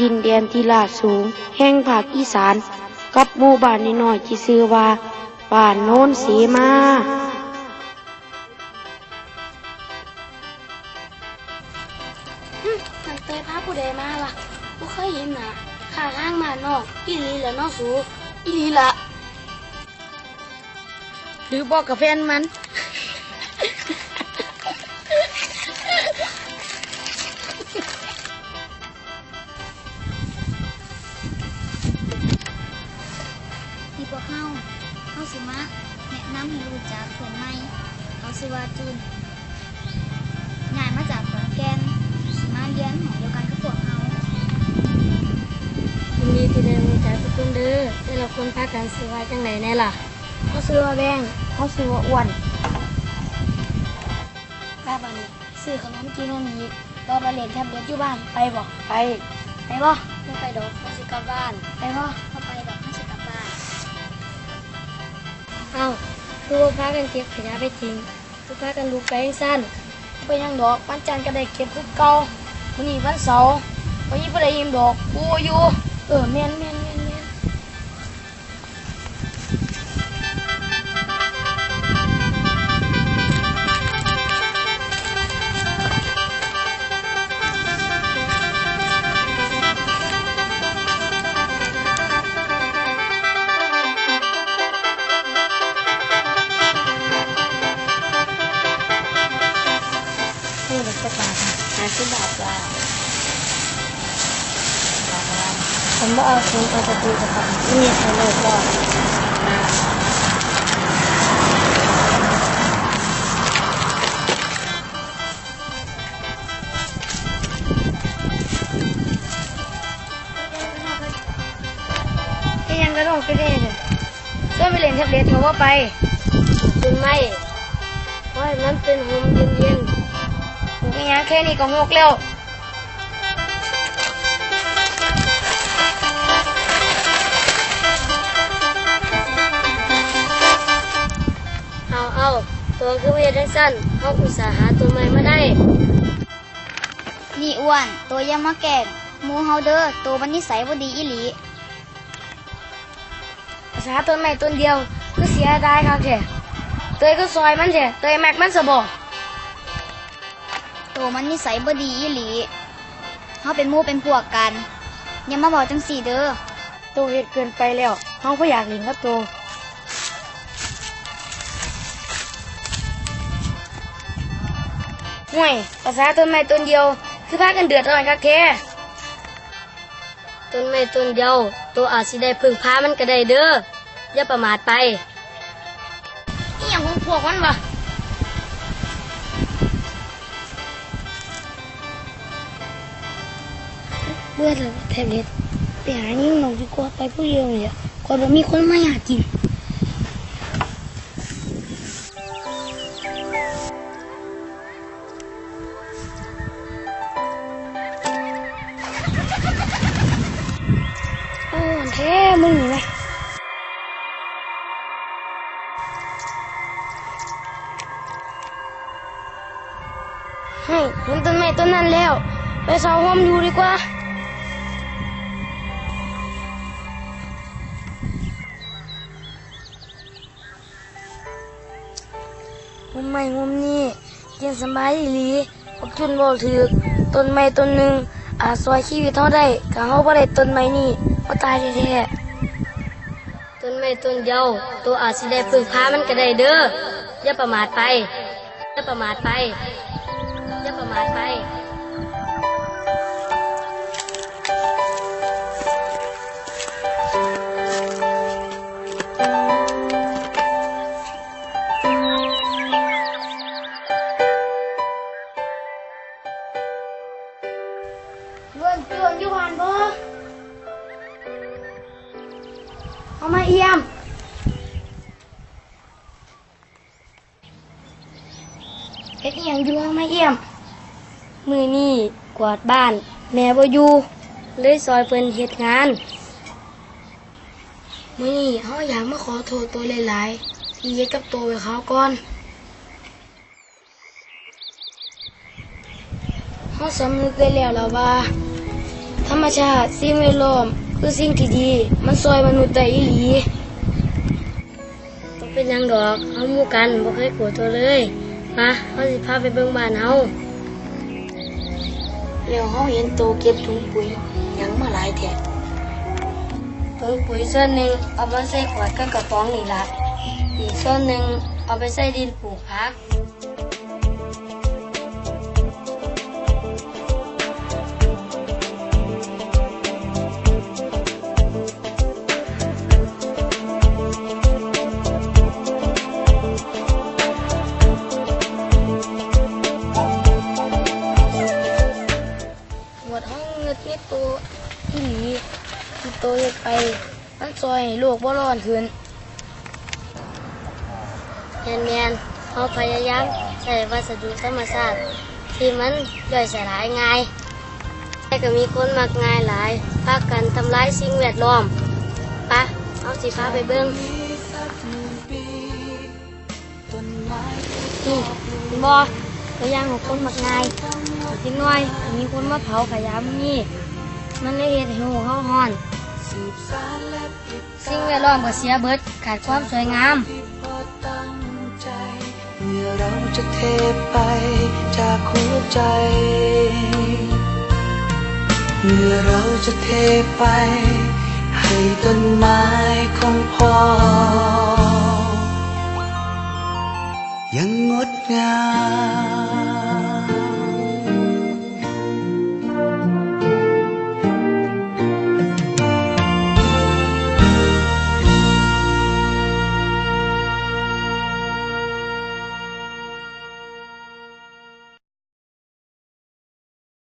ดินแดนที่ลาดสูง แห่งภาคอีสาน กับหมู่บ้านน้อยๆที่ชื่อว่าบ้านโน้นสีมาหึมันเตยพาผู้ใดมาล่ะบ่เคยเห็นหนะข้าทางมานอกอีหลีแหล้วนอกสูอีหลีละหรือบอกกับแฟนมัน เฮาสิมาแนะนำให้รู้จักเพื่อนใหม่เขาชื่อว่าจูนงายมาจากขอนแก่นสิมาเรียนหอเดียวกันกับพวกเฮายินดีที่ได้รู้จักทุกคนเด้อแต่ละคนพากันซื้อไว้จังไหนแน่ล่ะเขาซื้อว่าแบงเขาซื้อว่าอ้วนป้าบันนี้ซื้อขนมกินอันนี้รอมาเล่นแทบเล็ตอยู่บ้านไปบ่ไปไปบ่ไม่ไปดอกเขาสิกลับบ้านไปบ่เข้าไปดอก อ้าคือว่าพากันเก็บขยะไปทิ้งคือพากันลุกไปสั้นไปยังดอกวันจันทร์ก็ได้เก็บทุกเก่าวันนี้วันเสาร์วันนี้บ่ได้ยิมดอกกูอยู่เออแม่นแม่น แม่นแม่นนี่เป็นสักบาทหาสิบบาทจ้าผมว่าเอาถุงเอาตะปูกระปังนี่ใช้เลยก็ที่ยังกระโดดไปได้เลยก็ไปเล่นแท็บเล็ตเขาว่าไปเป็นไม่เพราะนั้นเป็นโฮมเย็นๆ กูยังแค่นี้ก็หกแล้วเอาเอาตัวคือเวทังสั้นเขาอุตส่าห์หาตัวใหม่มาได้ นี่อ้วนตัวยังมาแกล้งมูเฮาเด้อตัวมันนิสัยบ่ดีอีหลีภาษาตัวใหม่ตัวเดียวก็เสียดายครับแท้เตยก็ซอยมันแท้เตยแม็กมันสบอ ตัวมันนิสัยบ่ดีอีหลีเฮาเป็นหมู่เป็นพวกกัน อย่ามาบอกจังสี่เด้อตัวเห็ดเกินไปแล้วเขาก็อยากเห็นกับตัวห่วยภาษาต้นไม้ต้นเดียว คือพากันเดือดร้อนครับแท้ต้นไม้ต้นเดียว ตัวอาจสิได้พึ่งพามันก็ได้เด้ออย่าประมาทไปอีหยังของพวกมันวะ เบื่อแท็บเล็ตไปหายิ่หนองดีกว่าไปผู้เดียวเนี่ยก่อนบ่มีคนมาอยากกินโอ้แท้มึงนี่ไหมให้เห็นต้นไม้ต้นนั้นแล้ว ไปสาห้อมอยู่ดีกว่าุมไม่งมนี่เย็นสบายอีหลีพวกจุนบอกถือต้นไม้ต้นหนึ่งอาจซอยชีวิตเท่าได้กะเฮาบ่ได้ต้นไม้นี่ก็ตายแท้ๆต้นไม้ต้นเดียวตัวอาจสิได้พึ่งพามันก็ได้เด้ออย่าประมาทไปอย่าประมาทไปอย่าประมาทไป เอามาเอี่ยมเฮ็ดอหยังอยู่เอามาเอี่ยม มือนี่กวาดบ้าน แม่บ่อยู่เลยซอยเพิ่นเฮ็ดงาน มือนี่เฮาอยากมาขอโทษตัวหลายๆที่เฮ็ดกับตัวไว้เขาก่อนเฮาสำนึกได้แล้วล่ะว่า ธรรมชาติสิ่งแวดล้อม คือสิ่งที่ดี มันซอยมนุษย์ได้อีหลีบ่เป็นหยังดอกเฮาหมู่กันบ่เคยโกรธตัวเลยมาเฮาสิพาไปเบิ่งบ้านเฮาแล้วเฮาเห็นโตเก็บถุงปุ๋ยหยังมาหลายแท้ถุงปุ๋ยส่วนหนึ่งเอามาใส่ขวดกับกระป๋องนี่ล่ะอีกส่วนหนึ่งเอาไปใส่ดินปลูกผัก ที่หลีที่ตัวเฮ็ดไป มันซอยให้โลกบ่ร้อนขึ้นแมนแมนเขาพยายามใช้วัสดุธรรมชาติ ที่มันย่อยสลายง่ายแต่ก็มีคนมักง่ายหลายพากันทำลายสิ่งแวดล้อมปะเอาสิพาไปเบิ่งนี่บ่ตัวอย่างของคนมักง่ายอีกหน่อย มีคนมาเผาขยะมื้อนี้ มันเลยเฮ็ดให้หูเฮาฮ้อน สิ่งแวดล้อมก็เสียเบิดขาดความสวยงามเมื่อเราจะเทไปจากหัวใจ เมื่อเราจะเทไป ให้ต้นไม้ของพ่อ ยังงดงาม